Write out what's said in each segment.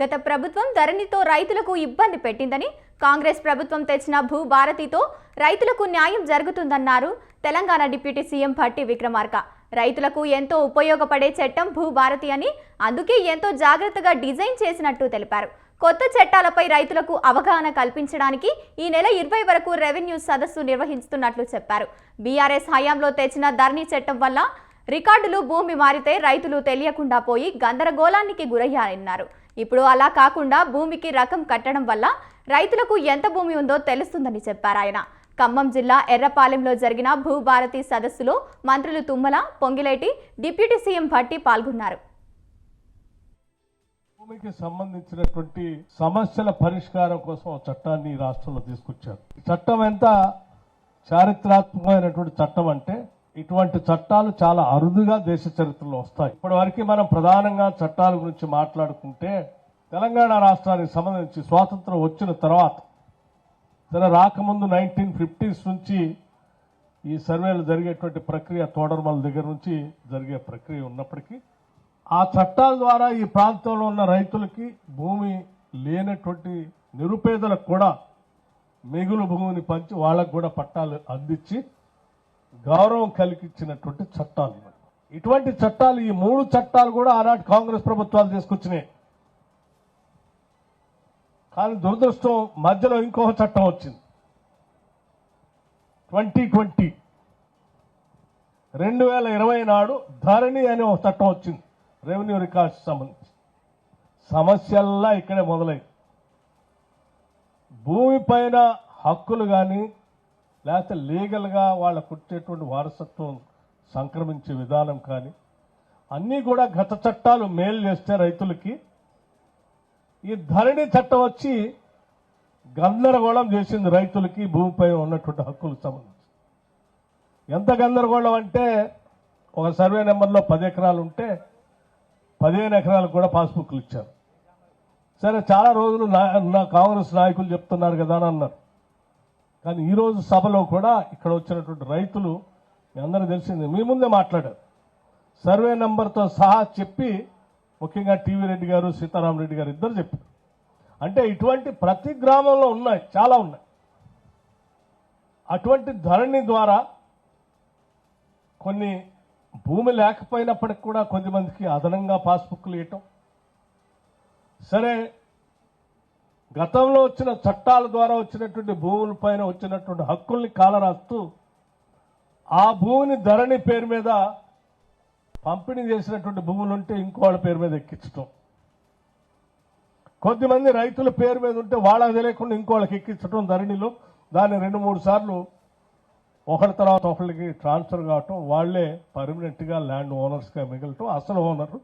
గత ప్రభుత్వం ధరణితో రైతులకు ఇబ్బంది పెట్టిందని కాంగ్రెస్ ప్రభుత్వం తెచ్చిన భూభారతితో రైతులకు న్యాయం జరుగుతుందన్నారు తెలంగాణ డిప్యూటీ సీఎం భట్టి విక్రమార్క. రైతులకు ఎంతో ఉపయోగపడే చట్టం భూభారతి అని అందుకే ఎంతో జాగ్రత్తగా డిజైన్ చేసినట్టు తెలిపారు. కొత్త చట్టాలపై రైతులకు అవగాహన కల్పించడానికి ఈ నెల ఇరవై వరకు రెవెన్యూ సదస్సు నిర్వహిస్తున్నట్లు చెప్పారు. బీఆర్ఎస్ హయాంలో తెచ్చిన ధరణి చట్టం వల్ల రికార్డులు భూమి మారితే రైతులు తెలియకుండా పోయి గందరగోళానికి గురయ్యారన్నారు. ఇప్పుడు అలా కాకుండా భూమికి రకం కట్టడం వల్ల రైతులకు ఎంత భూమి ఉందో తెలుస్తుందని చెప్పారు ఆయన. ఖమ్మం జిల్లా ఎర్రపాలెంలో జరిగిన భూభారతి సదస్సులో మంత్రులు తుమ్మల పొంగిలేటి డిప్యూటీ సీఎం భట్టి పాల్గొన్నారు. భూమికి సంబంధించినటువంటి సమస్యల పరిష్కారం కోసం చట్టాన్ని రాష్ట్రంలో తీసుకొచ్చారు. చట్టం ఎంత చారిత్రాత్మకమైనటువంటి చట్టం అంటే ఇటువంటి చట్టాలు చాలా అరుదుగా దేశ చరిత్రలో వస్తాయి. ఇప్పటి వరకు మనం ప్రధానంగా చట్టాల గురించి మాట్లాడుకుంటే తెలంగాణ రాష్ట్రానికి సంబంధించి స్వాతంత్రం వచ్చిన తర్వాత సరే రాకముందు నైన్టీన్ ఫిఫ్టీస్ నుంచి ఈ సర్వేలు జరిగేటువంటి ప్రక్రియ తోడర్మల దగ్గర నుంచి జరిగే ప్రక్రియ ఉన్నప్పటికీ ఆ చట్టాల ద్వారా ఈ ప్రాంతంలో ఉన్న రైతులకి భూమి లేనటువంటి నిరుపేదలకు కూడా మిగులు భూమిని పంచి వాళ్ళకు కూడా పట్టాలు అందించి గౌరవం కలిగించినటువంటి చట్టాలు ఇటువంటి చట్టాలు ఈ మూడు చట్టాలు కూడా ఆనాటి కాంగ్రెస్ ప్రభుత్వాలు తీసుకొచ్చినాయి. కానీ దురదృష్టం మధ్యలో ఇంకొక చట్టం వచ్చింది. Twenty twenty. రెండు వేల ఇరవై నాడు ధరణి అనే ఒక చట్టం వచ్చింది. రెవెన్యూ రికార్డ్స్ సంబంధించి. సమస్యల్లా ఇక్కడే మొదలైంది. భూమి పైన హక్కులు కానీ లేకపోతే లీగల్గా వాళ్ళకు వచ్చేటువంటి వారసత్వం సంక్రమించే విధానం కానీ అన్నీ కూడా గత చట్టాలు మేలు చేస్తే రైతులకి ఈ ధరణి చట్టం వచ్చి గందరగోళం చేసింది రైతులకి భూమిపై ఉన్నటువంటి హక్కులకు సంబంధించి. ఎంత గందరగోళం అంటే ఒక సర్వే నెంబర్లో పది ఎకరాలు ఉంటే పదిహేను ఎకరాలకు కూడా పాస్బుక్లు ఇచ్చారు. సరే చాలా రోజులు నా నా కాంగ్రెస్ నాయకులు చెప్తున్నారు కదా అని అన్నారు. కానీ ఈరోజు సభలో కూడా ఇక్కడ వచ్చినటువంటి రైతులు మీ అందరూ తెలిసింది మీ ముందే మాట్లాడారు. సర్వే నెంబర్తో సహా చెప్పి ముఖ్యంగా టీవీ రెడ్డి గారు సీతారాం రెడ్డి గారు ఇద్దరు చెప్పారు. అంటే ఇటువంటి ప్రతి గ్రామంలో ఉన్నాయి చాలా ఉన్నాయి. అటువంటి ధరణి ద్వారా కొన్ని భూమి లేకపోయినప్పటికి కూడా కొద్దిమందికి అదనంగా పాస్బుక్లు ఇవ్వటం. సరే గతంలో వచ్చిన చట్టాల ద్వారా వచ్చినటువంటి భూముల పైన వచ్చినటువంటి హక్కుల్ని కాలరాస్తూ ఆ భూమిని ధరణి పేరు మీద పంపిణీ చేసినటువంటి భూములు ఉంటే ఇంకో వాళ్ళ పేరు మీద ఎక్కించటం. కొద్దిమంది రైతుల పేరు మీద ఉంటే వాళ్ళకి తెలియకుండా ఇంకో వాళ్ళకి ఎక్కించడం ధరణిలో. దాన్ని రెండు మూడు సార్లు ఒకరి తర్వాత ఒకరికి ట్రాన్స్ఫర్ కావటం వాళ్ళే పర్మనెంట్గా ల్యాండ్ ఓనర్స్గా మిగలటం అసలు ఓనర్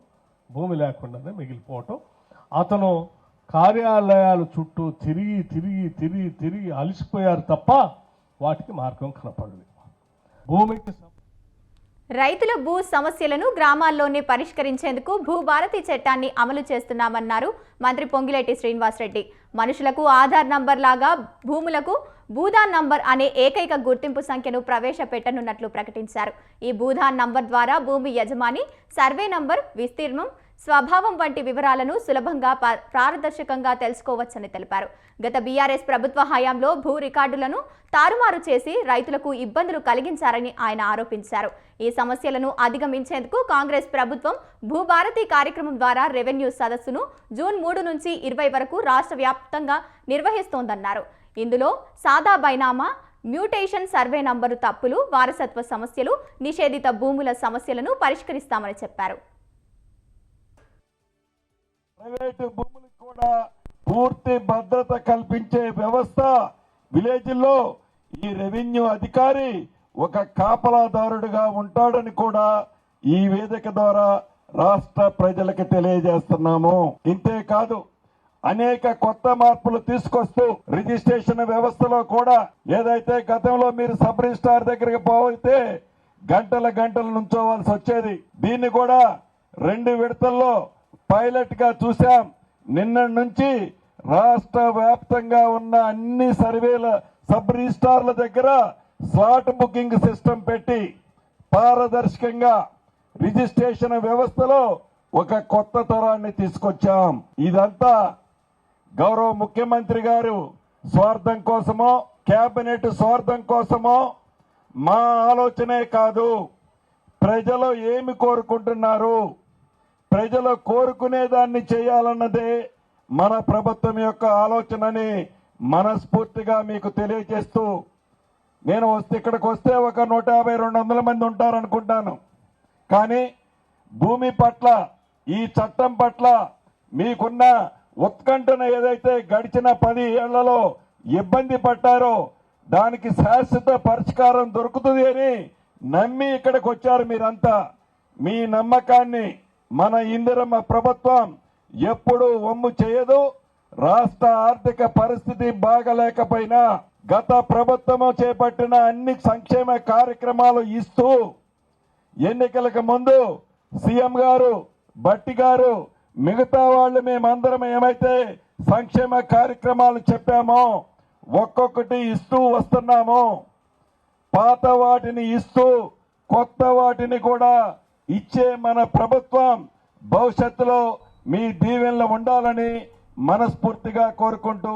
భూమి లేకుండానే మిగిలిపోవటం. అతను కార్యాలయాల చుట్టూ తిరిగి తిరిగి తిరిగి తిరిగి అలసిపోయారు తప్ప వాటికి మార్గం కనపడలేదు. భూమికి రైతుల భూ సమస్యలను గ్రామాల్లోనే పరిష్కరించేందుకు భూభారతి చట్టాన్ని అమలు చేస్తున్నామన్నారు మంత్రి పొంగిలేటి శ్రీనివాసరెడ్డి. మనుషులకు ఆధార్ నంబర్ లాగా భూములకు భూదాన్ నంబర్ అనే ఏకైక గుర్తింపు సంఖ్యను ప్రవేశపెట్టనున్నట్లు ప్రకటించారు. ఈ భూదాన్ నంబర్ ద్వారా భూమి యజమాని సర్వే నంబర్ విస్తీర్ణం స్వభావం వంటి వివరాలను సులభంగా ప- పారదర్శకంగా తెలుసుకోవచ్చని తెలిపారు. గత బీఆర్ఎస్ ప్రభుత్వ హయాంలో భూ రికార్డులను తారుమారు చేసి రైతులకు ఇబ్బందులు కలిగించారని ఆయన ఆరోపించారు. ఈ సమస్యలను అధిగమించేందుకు కాంగ్రెస్ ప్రభుత్వం భూభారతి కార్యక్రమం ద్వారా రెవెన్యూ సదస్సును జూన్ మూడు నుంచి ఇరవై వరకు రాష్ట్ర వ్యాప్తంగా నిర్వహిస్తోందన్నారు. ఇందులో సాదా బైనామా మ్యూటేషన్ సర్వే నంబరు తప్పులు వారసత్వ సమస్యలు నిషేధిత భూముల సమస్యలను పరిష్కరిస్తామని చెప్పారు. ప్రైవేటు భూములకు కూడా పూర్తి భద్రత కల్పించే వ్యవస్థ విలేజ్లో ఈ రెవెన్యూ అధికారి ఒక కాపలాదారుడుగా ఉంటాడని కూడా ఈ వేదిక ద్వారా రాష్ట్ర ప్రజలకు తెలియజేస్తున్నాము. ఇంతే కాదు అనేక కొత్త మార్పులు తీసుకొస్తూ రిజిస్ట్రేషన్ వ్యవస్థలో కూడా ఏదైతే గతంలో మీరు సబ్ రిజిస్ట్రార్ దగ్గరికి పోతే గంటల గంటలు నుంచోవాల్సి వచ్చేది. దీన్ని కూడా రెండు విడతల్లో పైలట్గా చూశాం. నిన్న నుంచి రాష్ట్ర వ్యాప్తంగా ఉన్న అన్ని సర్వేల సబ్ రిజిస్టార్ల దగ్గర స్లాట్ బుకింగ్ సిస్టమ్ పెట్టి పారదర్శకంగా రిజిస్ట్రేషన్ వ్యవస్థలో ఒక కొత్త తరాన్ని తీసుకొచ్చాం. ఇదంతా గౌరవ ముఖ్యమంత్రి గారు స్వార్థం కోసమో కేబినెట్ స్వార్థం కోసమో మా ఆలోచనే కాదు. ప్రజలు ఏమి కోరుకుంటున్నారు? ప్రజలు కోరుకునే దాన్ని చేయాలన్నదే మన ప్రభుత్వం యొక్క ఆలోచనని మనస్ఫూర్తిగా మీకు తెలియజేస్తూ నేను వస్తే ఇక్కడికి వస్తే ఒక నూట యాభై రెండు వందల మంది ఉంటారనుకుంటాను. కానీ భూమి పట్ల ఈ చట్టం పట్ల మీకున్న ఉత్కంఠన ఏదైతే గడిచిన పది ఏళ్ళలో ఇబ్బంది పడ్డారో దానికి శాశ్వత పరిష్కారం దొరుకుతుంది అని నమ్మి ఇక్కడికి వచ్చారు మీరంతా. మీ నమ్మకాన్ని మన ఇందిరమ్మ ప్రభుత్వం ఎప్పుడూ వమ్ము చేయదు. రాష్ట్ర ఆర్థిక పరిస్థితి బాగలేకపోయినా గత ప్రభుత్వము చేపట్టిన అన్ని సంక్షేమ కార్యక్రమాలు ఇస్తూ ఎన్నికలకు ముందు సీఎం గారు బట్టి గారు మిగతా వాళ్ళు మేమందరం ఏమైతే సంక్షేమ కార్యక్రమాలు చెప్పామో ఒక్కొక్కటి ఇస్తూ వస్తున్నాము. పాత వాటిని ఇస్తూ కొత్త వాటిని కూడా ఇచ్చే మన ప్రభుత్వం భవిష్యత్తులో మీ దీవెనలు ఉండాలని మనస్ఫూర్తిగా కోరుకుంటూ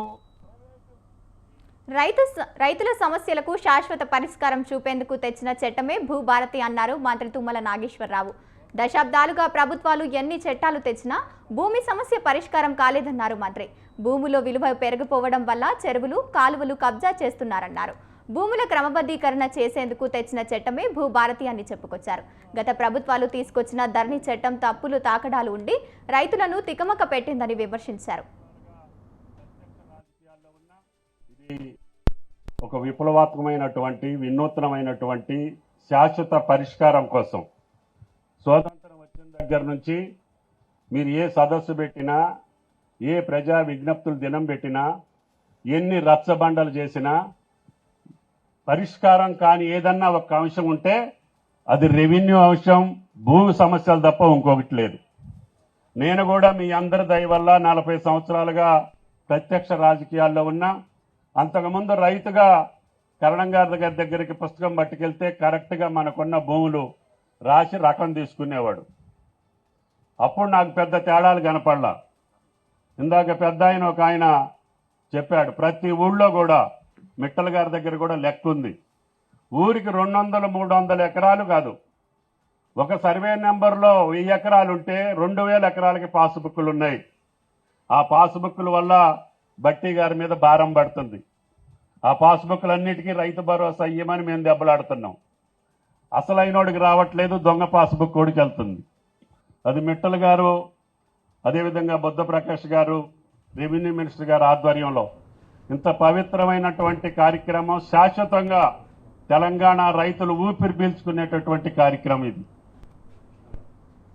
రైతు స- రైతుల సమస్యలకు శాశ్వత పరిష్కారం చూపేందుకు తెచ్చిన చట్టమే భూభారతి అన్నారు మంత్రి తుమ్మల నాగేశ్వరరావు. దశాబ్దాలుగా ప్రభుత్వాలు ఎన్ని చట్టాలు తెచ్చినా భూమి సమస్య పరిష్కారం కాలేదన్నారు మంత్రి. భూమిలో విలువ పెరిగిపోవడం వల్ల చెరువులు కాలువలు కబ్జా చేస్తున్నారన్నారు. భూముల క్రమబద్ధీకరణ చేసేందుకు తెచ్చిన చట్టమే భూభారతి అని చెప్పుకొచ్చారు. గత ప్రభుత్వాలు తీసుకొచ్చిన ధరణి చట్టం తప్పులు తాకడాలు ఉండి రైతులను తికమక పెట్టిందని విమర్శించారు. ఇది ఒక విప్లవాత్మకమైనటువంటి వినూత్నమైనటువంటి శాశ్వత పరిష్కారం కోసం. స్వాతంత్రం వచ్చిన దగ్గర నుంచి మీరు ఏ సదస్సు పెట్టినా ఏ ప్రజా విజ్ఞప్తులు దినం పెట్టినా ఎన్ని రచ్చబండలు చేసినా పరిష్కారం కాని ఏదన్నా ఒక అంశం ఉంటే అది రెవెన్యూ అంశం భూమి సమస్యలు తప్ప ఇంకొకటి లేదు. నేను కూడా మీ అందరి దయ వల్ల నలభై సంవత్సరాలుగా ప్రత్యక్ష రాజకీయాల్లో ఉన్నా అంతకుముందు రైతుగా కరణం గారి దగ్గర దగ్గరికి పుస్తకం పట్టుకెళ్తే కరెక్ట్గా మనకున్న భూములు రాసి రకం తీసుకునేవాడు. అప్పుడు నాకు పెద్ద తేడాలు కనపడలా. ఇందాక పెద్ద ఆయన ఒక ఆయన చెప్పాడు ప్రతి ఊళ్ళో కూడా మిట్టల గారి దగ్గర కూడా లెక్క ఉంది. ఊరికి రెండు వందల మూడు వందల ఎకరాలు కాదు. ఒక సర్వే నెంబర్లో వెయ్యి ఎకరాలు ఉంటే రెండు వేల ఎకరాలకి పాస్బుక్లు ఉన్నాయి. ఆ పాస్బుక్ల వల్ల బట్టి గారి మీద భారం పడుతుంది. ఆ పాస్బుక్లన్నిటికీ రైతు భరోసా ఇయ్యమని మేము దెబ్బలాడుతున్నాం. అసలైనోడికి రావట్లేదు దొంగ పాస్బుక్ కోడికి వెళ్తుంది అది మిట్టల్ గారు అదేవిధంగా బుద్ధ ప్రకాష్ గారు రెవెన్యూ మినిస్టర్ గారు ఆధ్వర్యంలో ఇంత పవిత్రమైనటువంటి కార్యక్రమం శాశ్వతంగా తెలంగాణ రైతులు ఊపిరి పీల్చుకునేటటువంటి కార్యక్రమం ఇది.